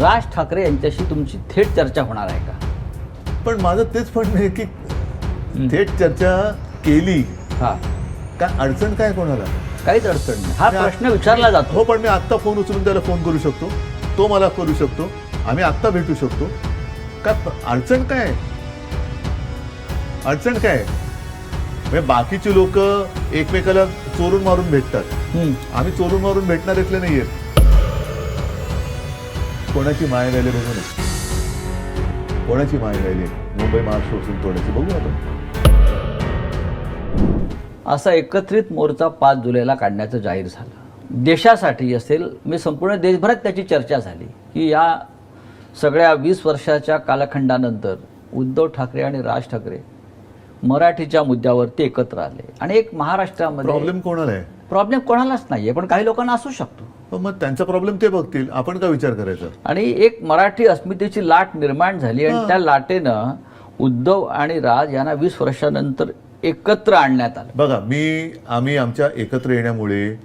राज ठाकरे यांच्याशी तुमची थेट चर्चा होणार आहे का? पण माझं तेच म्हणणं आहे की थेट चर्चा केली हा. काय अडचण काय कोणाला? काहीच अडचण नाही. हा प्रश्न विचारला जातो. हो पण मी आत्ता फोन उचलून त्याला फोन करू शकतो. तो मला करू शकतो. आम्ही आत्ता भेटू शकतो. प- अडचण काय? अडचण काय? म्हणजे बाकीची लोक एकमेकाला चोरून मारून भेटतात. आम्ही चोरून मारून भेटणार इथले नाहीये कोणाची माय राहिली बघू ना कोणाची माय राहिली मुंबई महाराष्ट्र उचलून तोडायची बघू आपण. असा एकत्रित मोर्चा पाच जुलैला काढण्याचं जाहीर झालं. देशासाठी असेल मी संपूर्ण देशभरात त्याची चर्चा झाली की या सगळ्या वीस वर्षाच्या कालखंडानंतर उद्धव ठाकरे आणि राज ठाकरे मराठीच्या मुद्द्यावरती एकत्र आले. आणि एक महाराष्ट्रामध्ये प्रॉब्लेम कोणाला आहे? प्रॉब्लेम कोणालाच नाहीये पण काही लोकांना असू शकतो. मग त्यांचा प्रॉब्लेम ते बघतील. आपण का विचार करायचा? आणि एक मराठी अस्मितेची लाट निर्माण झाली आणि त्या लाटेनं उद्धव आणि राज यांना वीस वर्षानंतर एकत्र आणण्यात आलं. बघा मी आम्ही आमच्या एकत्र येण्यामुळे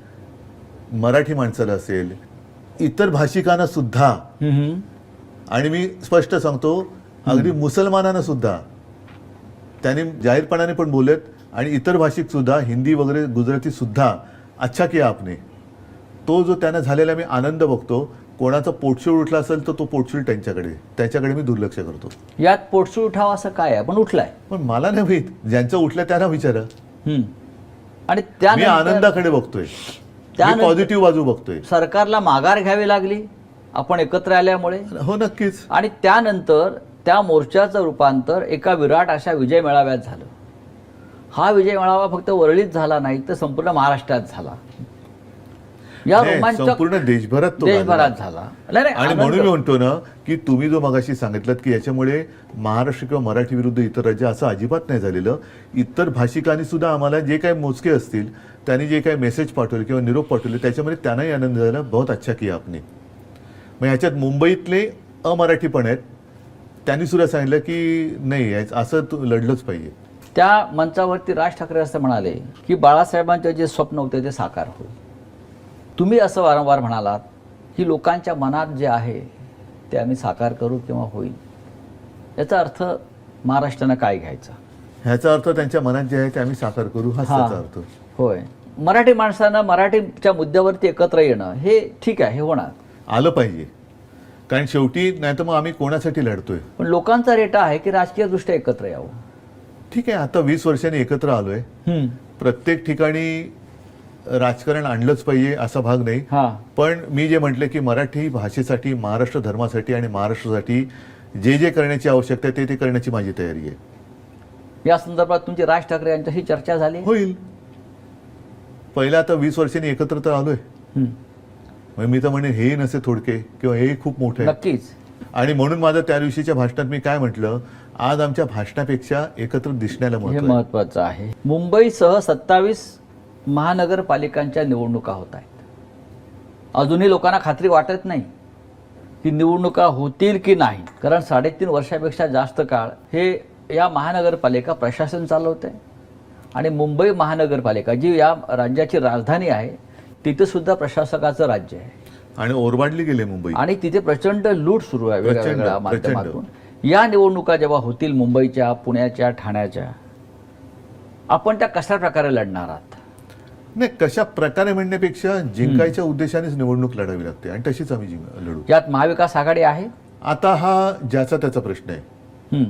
मराठी माणसाला असेल इतर भाषिकांना सुद्धा आणि मी स्पष्ट सांगतो अगदी मुसलमानांना सुद्धा त्यांनी जाहीरपणाने पण बोलत आणि इतर भाषिक सुद्धा हिंदी वगैरे गुजराती सुद्धा अच्छा किया आपने. तो जो त्यांना झालेला मी आनंद बघतो कोणाचा पोटशूळ उठला असेल तर तो पोटशूळ त्यांच्याकडे त्याच्याकडे मी दुर्लक्ष करतो. यात पोटसूळ उठाव असं काय आहे? पण उठलाय. पण मला नाही माहीत. ज्यांचं उठलं त्यांना विचारा. आणि मी त्यानंतर आनंदाकडे बघतोय. मी त्यानंतर- पॉझिटिव्ह बाजू बघतोय. सरकारला माघार घ्यावी लागली. आपण एकत्र आल्यामुळे. हो नक्कीच. आणि त्यानंतर त्या मोर्चाचं रूपांतर एका विराट अशा विजय मेळाव्यात झालं. हा विजय मेळावा फक्त वरळीत झाला नाही तर संपूर्ण महाराष्ट्रात झाला. या नाही, रोमांचक संपूर्ण देशभरात तो देशभरात. झाला. नाही, नाही, आणि आनंद- म्हणून मी म्हणतो ना की तुम्ही जो मगाशी सांगितलं की याच्यामुळे महाराष्ट्र किंवा मराठी विरुद्ध इतर राज्य असं अजिबात नाही झालेलं इतर भाषिकांनी सुद्धा आम्हाला जे काही मोजके असतील त्यांनी जे काही मेसेज पाठवले किंवा निरोप पाठवले त्याच्यामध्ये त्यांनाही आनंद झाला. बहुत अच्छा किया आपने. मग ह्याच्यात मुंबईतले अमराठी पण आहेत. त्यांनी सुद्धा सांगितलं की नाही याच- असं तू लढलंच पाहिजे. त्या मंचावरती राज ठाकरे असं म्हणाले की बाळासाहेबांचे जे स्वप्न होते ते साकार होईल. तुम्ही असं वारंवार म्हणालात की लोकांच्या मनात जे आहे ते आम्ही साकार करू किंवा होईल. याचा अर्थ महाराष्ट्रानं काय घ्यायचा? ह्याचा अर्थ त्यांच्या मनात जे आहे ते आम्ही साकार करू हा. त्याचा अर्थ. होय. मराठी माणसानं मराठीच्या मुद्द्यावरती एकत्र येणं हे ठीक आहे हे होणार. आलं पाहिजे. कारण शेवटी नाही तर मग आम्ही कोणासाठी लढतोय? पण लोकांचा रेटा आहे की राजकीयदृष्ट्या एकत्र यावं? ठीक आहे आता वीस वर्षांनी एकत्र आलोय. प्रत्येक ठिकाणी राजकारण आणलंच पाहिजे असा भाग नाही. हा. पण मी जे म्हटलं की मराठी भाषेसाठी महाराष्ट्र धर्मासाठी आणि महाराष्ट्रासाठी जे जे करण्याची आवश्यकता आहे ते ते करण्याची माझी तयारी आहे. या संदर्भात तुमची राज ठाकरे यांच्याशी चर्चा झाली? होईल. पहिलं आता वीस वर्षांनी एकत्र तर आलोय. मग मी तर म्हणेन हेही नसे थोडके किंवा हेही खूप मोठे नक्कीच. आणि म्हणून माझं त्या दिवशीच्या भाषणात मी काय म्हटलं आज आमच्या भाषणापेक्षा एकत्र दिसण्याला हे. महत्वाचं आहे. मुंबईसह सत्तावीस महानगरपालिकांच्या निवडणुका होत आहेत. अजूनही लोकांना खात्री वाटत नाही की निवडणुका होतील की नाही. कारण साडेतीन वर्षापेक्षा जास्त काळ हे या महानगरपालिका प्रशासन चालवत आहे आणि मुंबई महानगरपालिका जी या राज्याची राजधानी आहे तिथे सुद्धा प्रशासकाचं राज्य आहे. आणि ओरबाडली गेले मुंबई. आणि तिथे प्रचंड लूट सुरू आहे वेगवेगळ्या. माध्यमातून. या निवडणुका जेव्हा होतील मुंबईच्या पुण्याच्या ठाण्याच्या आपण त्या कशा प्रकारे लढणार आहात? नाही कशा प्रकारे म्हणण्यापेक्षा जिंकायच्या उद्देशानेच निवडणूक लढावी लागते आणि तशीच आम्ही जिंक- लढू. यात महाविकास आघाडी आहे? आता हा ज्याचा त्याचा प्रश्न आहे.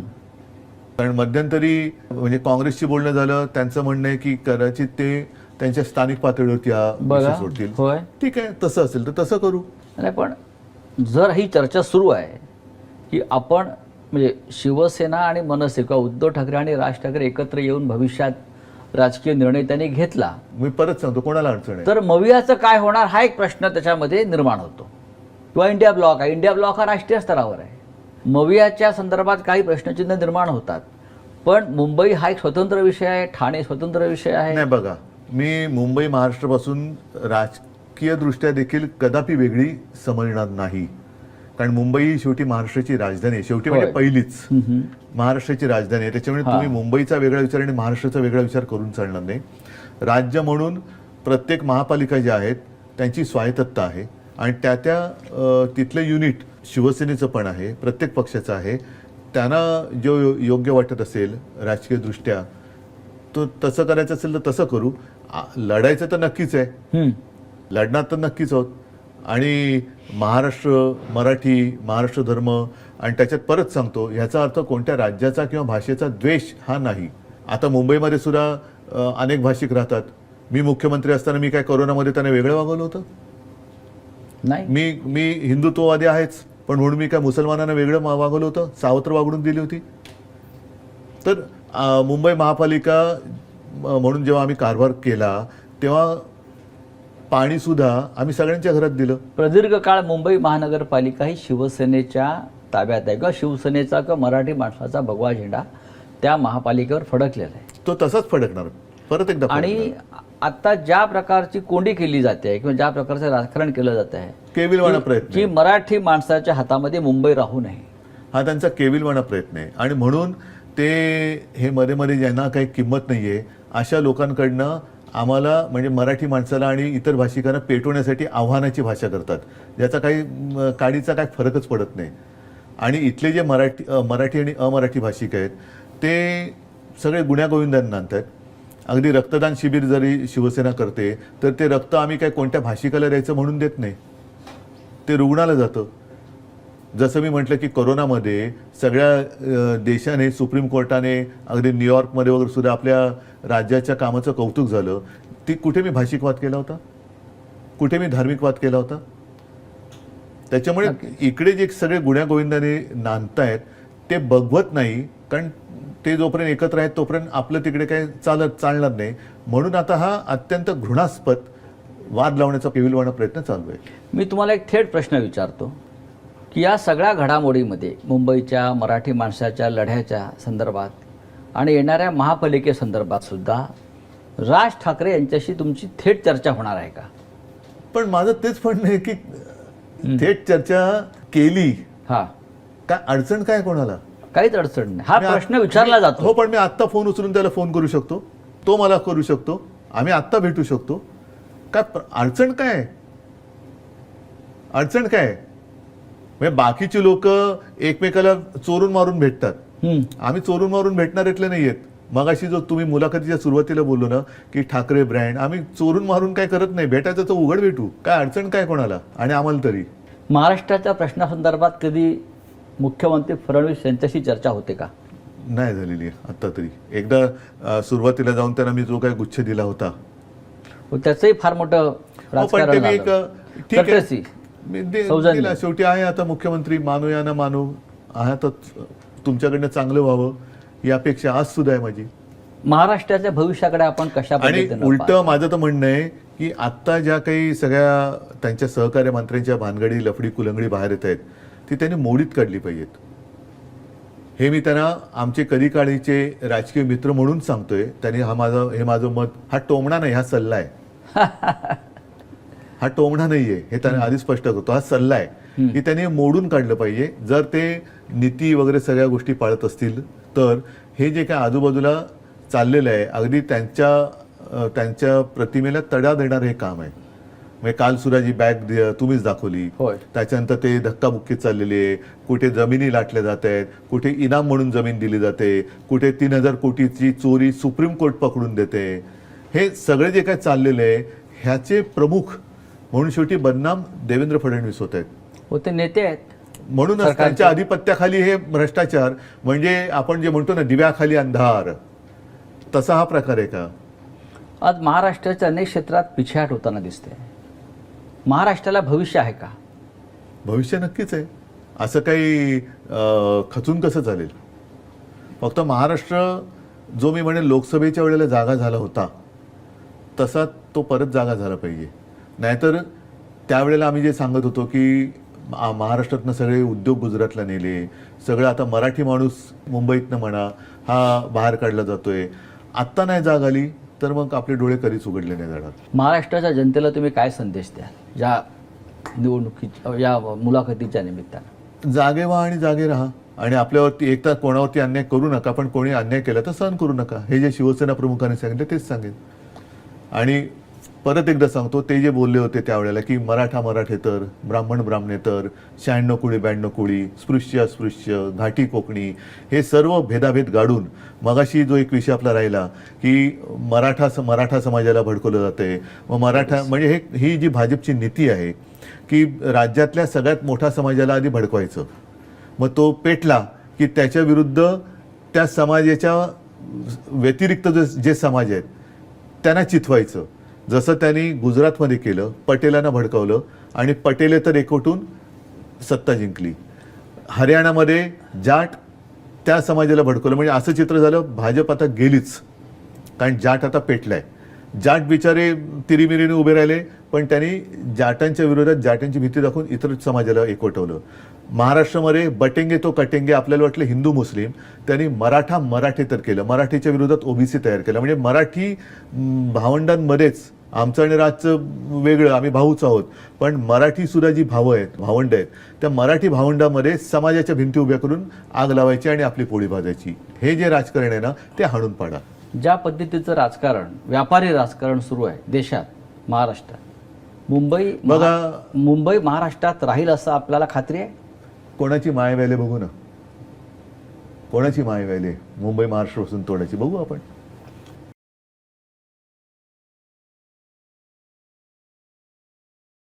कारण मध्यंतरी म्हणजे काँग्रेसची बोलणं झालं त्यांचं म्हणणं आहे की कदाचित ते त्यांच्या स्थानिक पातळीवरती हा सोडतील. होय. ठीक आहे तसं असेल तर तसं करू. नाही पण जर ही चर्चा सुरू आहे की आपण म्हणजे शिवसेना आणि मनसे किंवा उद्धव ठाकरे आणि राज ठाकरे एकत्र येऊन भविष्यात राजकीय निर्णय त्यांनी घेतला. मी परत सांगतो कोणाला अडचण आहे? तर मवियाचं काय होणार हा एक प्रश्न त्याच्यामध्ये निर्माण होतो. किंवा इंडिया ब्लॉक आहे. इंडिया ब्लॉक हा राष्ट्रीय स्तरावर आहे. मवियाच्या संदर्भात काही प्रश्नचिन्ह निर्माण होतात. पण मुंबई हा एक स्वतंत्र विषय आहे. ठाणे स्वतंत्र विषय आहे. नाही बघा. मी मुंबई महाराष्ट्रापासून राजकीय दृष्ट्या देखील कदापि वेगळी समजणार नाही. कारण मुंबई ही शेवटी महाराष्ट्राची राजधानी आहे शेवटी म्हणजे. पहिलीच. महाराष्ट्राची राजधानी आहे त्याच्यामुळे. तुम्ही मुंबईचा वेगळा विचार आणि महाराष्ट्राचा वेगळा विचार करून चालणार नाही राज्य म्हणून प्रत्येक महापालिका ज्या आहेत त्यांची स्वायत्तता आहे आणि त्या त्या तिथले युनिट शिवसेनेचं पण आहे प्रत्येक पक्षाचं आहे त्यांना जो योग्य वाटत असेल राजकीयदृष्ट्या तो तसं करायचं असेल तर तसं करू लढायचं तर नक्कीच आहे. लढणार तर नक्कीच आहोत आणि महाराष्ट्र मराठी महाराष्ट्र धर्म आणि त्याच्यात परत सांगतो ह्याचा अर्थ कोणत्या राज्याचा किंवा भाषेचा द्वेष हा नाही. आता मुंबईमध्ये सुद्धा अनेक भाषिक राहतात. मी मुख्यमंत्री असताना मी काय कोरोनामध्ये त्यांना वेगळं वागवलं होतं? नाही. मी मी हिंदुत्ववादी आहेच पण म्हणून मी काय मुसलमानांना वेगळं मा- वागवलं होतं? सावत्र वागणूक दिली होती? तर मुंबई महापालिका म- म्हणून जेव्हा आम्ही कारभार केला तेव्हा पाणी सुद्धा आम्ही सगळ्यांच्या घरात दिलं. प्रदीर्घ काळ मुंबई महानगरपालिका ही शिवसेनेच्या ताब्यात आहे किंवा शिवसेनेचा किंवा मराठी माणसाचा भगवा झेंडा त्या महापालिकेवर फडकलेला आहे. तो तसाच फडकणार. परत एकदा आणि. आता ज्या प्रकारची कोंडी केली जाते किंवा ज्या प्रकारचं राजकारण केलं जात आहे केविलवाणा प्रयत्न की आहे. मराठी माणसाच्या हातामध्ये मुंबई राहू नये. हा त्यांचा केविलवाणा प्रयत्न आहे. आणि म्हणून ते हे मध्ये मध्ये ज्यांना काही किंमत नाहीये. अशा लोकांकडनं आम्हाला म्हणजे मराठी माणसाला आणि इतर भाषिकांना पेटवण्यासाठी आव्हानाची भाषा करतात. ज्याचा काही काडीचा काही फरकच पडत नाही. आणि इथले जे मराठी मराठी आणि अमराठी भाषिक आहेत ते सगळे गुण्यागोविंदांना आहेत अगदी रक्तदान शिबिर जरी शिवसेना करते तर ते रक्त आम्ही काय कोणत्या भाषिकाला द्यायचं म्हणून देत नाही. ते रुग्णाला जातं. जसं मी म्हटलं की कोरोनामध्ये सगळ्या देशाने सुप्रीम कोर्टाने अगदी न्यूयॉर्कमध्ये वगैरे सुद्धा आपल्या राज्याच्या कामाचं कौतुक झालं. ती कुठे मी भाषिकवाद केला होता? कुठे मी धार्मिकवाद केला होता? त्याच्यामुळे इकडे जे सगळे गुण्यागोविंदाने नांदतायत ते बघवत नाही कारण ते जोपर्यंत एकत्र आहेत तोपर्यंत आपलं तिकडे काही चालत चालणार नाही. म्हणून आता हा अत्यंत घृणास्पद वाद लावण्याचा केविलवाणा प्रयत्न चालू आहे. मी तुम्हाला एक थेट प्रश्न विचारतो. की या सगळ्या घडामोडीमध्ये मुंबईच्या मराठी माणसाच्या लढ्याच्या संदर्भात आणि येणाऱ्या महापालिकेसंदर्भात सुद्धा राज ठाकरे यांच्याशी तुमची थेट चर्चा होणार आहे का? पण माझं तेच म्हणणं आहे की थेट चर्चा केली हा. काय अडचण काय कोणाला? काहीच अडचण नाही. हा प्रश्न विचारला जातो. हो पण मी आत्ता फोन उचलून त्याला फोन करू शकतो. तो मला करू शकतो. आम्ही आत्ता भेटू शकतो. काय अडचण काय? अडचण काय? आहे? म्हणजे बाकीची लोक एकमेकाला चोरून मारून भेटतात. हम्म. आम्ही चोरून मारून भेटणाऱ्यातले नाही आहेत मगाशी जो तुम्ही मुलाखतीच्या सुरुवातीला बोललो ना की ठाकरे ब्रँड आम्ही चोरून मारून काय करत नाही भेटायचं तर उघड भेटू. काय अडचण काय कोणाला? आणि आम्हाला तरी. महाराष्ट्राच्या प्रश्नासंदर्भात कधी मुख्यमंत्री फडणवीस यांच्याशी चर्चा होते का? नाही झालेली आहे आत्ता तरी. एकदा सुरुवातीला जाऊन त्यांना मी जो काय गुच्छ दिला होता. व त्याचंही फार मोठं हो, एक. ठीक आहे. दिला. शेवटी आहे आता मुख्यमंत्री. मानूया ना मानू. आहातच तुमच्याकडनं चांगलं व्हावं. ही अपेक्षा आज सुद्धा आहे माझी. महाराष्ट्राच्या भविष्याकडे आपण कशा आणि उलट? माझं तर म्हणणं आहे की आत्ता ज्या काही सगळ्या त्यांच्या सहकार्य मंत्र्यांच्या भानगडी लफडी कुलंगडी बाहेर येत आहेत ती त्यांनी मोडीत काढली पाहिजेत. हे मी त्यांना आमचे कधी काळीचे राजकीय मित्र म्हणून सांगतोय. त्यांनी हा माझं हे माझं मत हा टोमणा नाही हा सल्ला आहे. हा टोमणा नाहीये हे त्यांनी आधी स्पष्ट करतो. हा सल्ला आहे. की त्यांनी मोडून काढलं पाहिजे. जर ते नीती वगैरे सगळ्या गोष्टी पाळत असतील तर हे जे काय आजूबाजूला चाललेलं आहे अगदी त्यांच्या त्यांच्या प्रतिमेला तडा देणारं हे काम आहे. म्हणजे काल सुद्धा जी बॅग तुम्हीच दाखवली. होय. त्याच्यानंतर ते धक्काबुक्की चाललेली आहे. कुठे जमिनी लाटल्या जात आहेत कुठे इनाम म्हणून जमीन दिली जाते कुठे तीन हजार कोटीची चोरी सुप्रीम कोर्ट पकडून देते. हे सगळे जे काय चाललेलं आहे ह्याचे प्रमुख म्हणून शेवटी बदनाम देवेंद्र फडणवीस होत. आहेत हो ते नेते आहेत. म्हणूनच त्यांच्या अधिपत्याखाली हे भ्रष्टाचार म्हणजे आपण जे म्हणतो ना दिव्याखाली अंधार तसा हा प्रकार आहे का? आज महाराष्ट्राच्या अनेक क्षेत्रात पिछेहाट होताना दिसते. महाराष्ट्राला भविष्य आहे का? भविष्य नक्कीच आहे. असं काही अं, खचून कसं चालेल? फक्त महाराष्ट्र जो मी म्हणेन लोकसभेच्या वेळेला जागा झाला होता तसा तो परत जागा झाला पाहिजे. नाहीतर त्यावेळेला आम्ही जे सांगत होतो की महाराष्ट्रातनं सगळे उद्योग गुजरातला नेले सगळं आता मराठी माणूस मुंबईतनं म्हणा हा बाहेर काढला जातोय. आत्ता नाही जाग आली तर मग आपले डोळे कधीच उघडले नाही जाणार. महाराष्ट्राच्या जनतेला तुम्ही काय संदेश द्याल? या निवडणुकी या मुलाखतीच्या निमित्तानं. जागे व्हा आणि जागे राहा. आणि आपल्यावरती एक तर कोणावरती अन्याय करू नका पण कोणी अन्याय केला तर सहन करू नका. हे जे शिवसेना प्रमुखांनी सांगितलं तेच सांगेन. आणि परत एकदा सांगतो ते जे बोलले होते त्यावेळेला की मराठा मराठेतर ब्राह्मण ब्राह्मणेतर शहाण्णव कुळी ब्याण्णव कुळी स्पृश्य अस्पृश्य घाटी कोकणी हे सर्व भेदाभेद गाडून मगाशी जो एक विषय आपला राहिला की मराठा स- मराठा समाजाला भडकवलं जाते मग मराठा म्हणजे हे ही जी भाजपची नीती आहे की राज्यातल्या सगळ्यात मोठ्या समाजाला आधी भडकवायचं. मग तो पेटला की त्याच्या विरुद्ध त्या समाजाच्या व्यतिरिक्त जे जे समाज आहेत त्यांना चिथवायचं. जसं त्यांनी गुजरातमध्ये केलं पटेलांना भडकवलं आणि पटेले तर एकवटून सत्ता जिंकली. हरियाणामध्ये जाट त्या समाजाला भडकवलं. म्हणजे असं चित्र झालं भाजप आता गेलीच. कारण जाट आता पेटलाय. जाट बिचारे तिरीमिरीने उभे राहिले पण त्यांनी जाटांच्या विरोधात जाटांची भीती दाखवून इतर समाजाला एकवटवलं. महाराष्ट्रामध्ये बटेंगे तो कटेंगे आपल्याला वाटलं हिंदू मुस्लिम त्यांनी मराठा मराठी तर केलं. मराठीच्या विरोधात ओबीसी तयार केलं. म्हणजे मराठी भावंडांमध्येच आमचं आणि राजचं वेगळं आम्ही भाऊच आहोत. पण मराठी सुद्धा जी भावं आहेत भावंड आहेत त्या मराठी भावंडामध्ये समाजाच्या भिंती उभ्या करून आग लावायची आणि आपली पोळी भाजायची. हे जे राजकारण आहे ना ते हाणून पाडा. ज्या पद्धतीचं राजकारण व्यापारी राजकारण सुरू आहे देशात महाराष्ट्रात. मुंबई बघा. मुंबई महाराष्ट्रात राहील असं आपल्याला खात्री आहे? कोणाची माय व्यायले बघू ना? कोणाची माय व्यायले मुंबई महाराष्ट्रापासून तोडायची बघू आपण.